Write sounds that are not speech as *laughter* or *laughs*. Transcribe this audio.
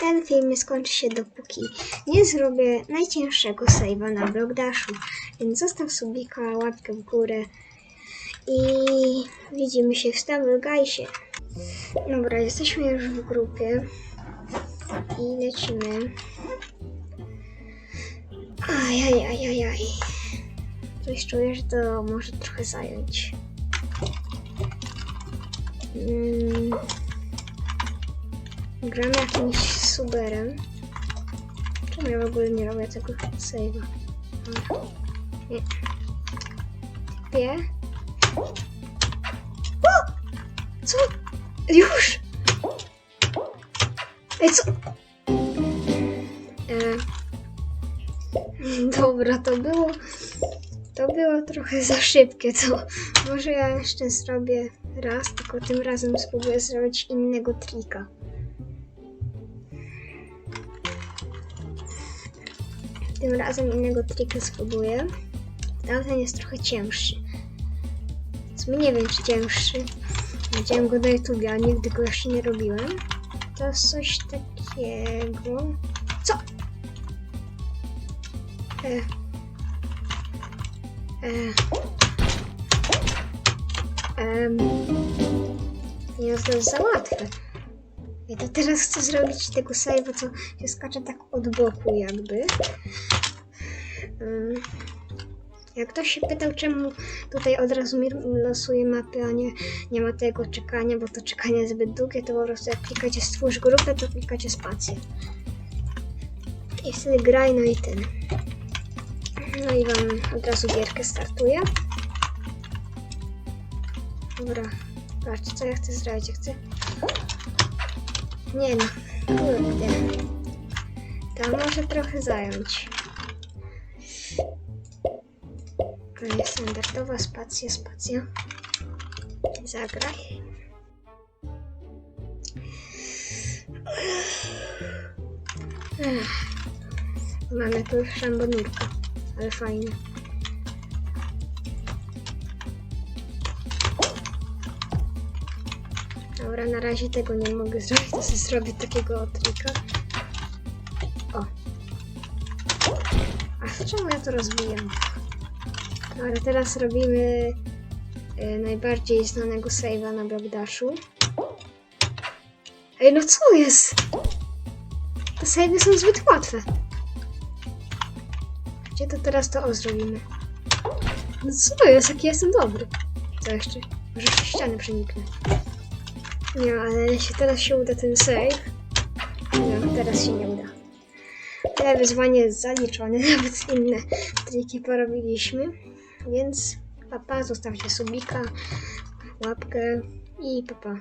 ten film nie skończy się dopóki nie zrobię najcięższego save'a na Blogdashu. Więc zostaw subika, łapkę w górę i widzimy się w Stumble Guysie. Dobra, jesteśmy już w grupie i lecimy. Ajajajajaj. Coś czuję, że to może trochę zająć. Mm. Gram jakimś suberem. Czemu ja w ogóle nie robię tego save'a? Nie. O! Co? Już! Ej, co? E... Dobra, to było... To było trochę za szybkie, to może ja jeszcze zrobię raz, tylko tym razem spróbuję zrobić innego trika. Tym razem innego trika spróbuję. Tamten jest trochę cięższy. Sumie nie wiem, czy cięższy. Widziałem go na YouTube, a nigdy go jeszcze nie robiłem. To jest coś takiego. Co? E. E. Em. Jest to za łatwe. Ja to teraz chcę zrobić tego save'a, co się skacze tak od boku jakby. Ym, Jak ktoś się pytał, czemu tutaj od razu mi losuje mapy, a nie, nie ma tego czekania, bo to czekanie jest zbyt długie, to po prostu jak klikacie stwórz grupę, to klikacie spację. I wtedy graj, no i tyle. No i wam od razu gierkę startuje. Dobra, patrzcie, co ja chcę zrobić. Ja chcę... Nie no, kurde. To może trochę zająć. Standardowa spacja, spacja. Zagraj. Ech. Mamy tu szambonurka, ale fajnie. Dobra, na razie tego nie mogę zrobić, to sobie zrobię takiego trika. O. A czemu ja to rozwijam? Dobra, teraz robimy e, najbardziej znanego save'a na Blockdashu. Ej, no co jest? Te save'y są zbyt łatwe. Gdzie to teraz to o zrobimy? No co jest? Jaki jestem dobry. Co jeszcze? Może ściany przeniknę. Nie, ale jeśli teraz się uda ten save. No, teraz się nie uda. Ale wyzwanie jest zaliczone, *laughs* nawet inne triki porobiliśmy. Więc papa, zostawcie subika, łapkę i papa.